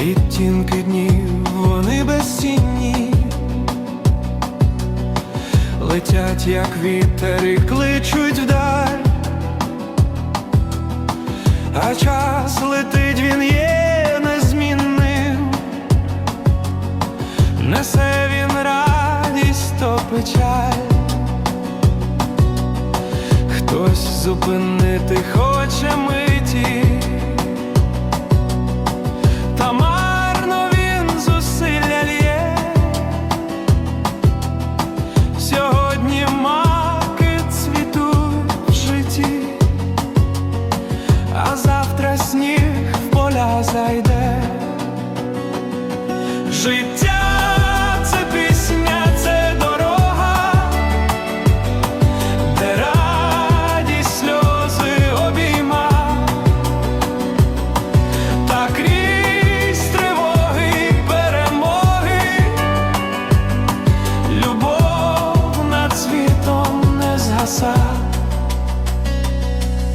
відтінки днів, вони безцінні, летять, як вітер, і кличуть вдаль, а час летить, він є незмінним, несе він радість то печаль. Хтось зупинити хоче миті, зайде. Життя це пісня, це дорога де радість сльози обійма, та крізь тривоги перемоги, любов над світом не згаса.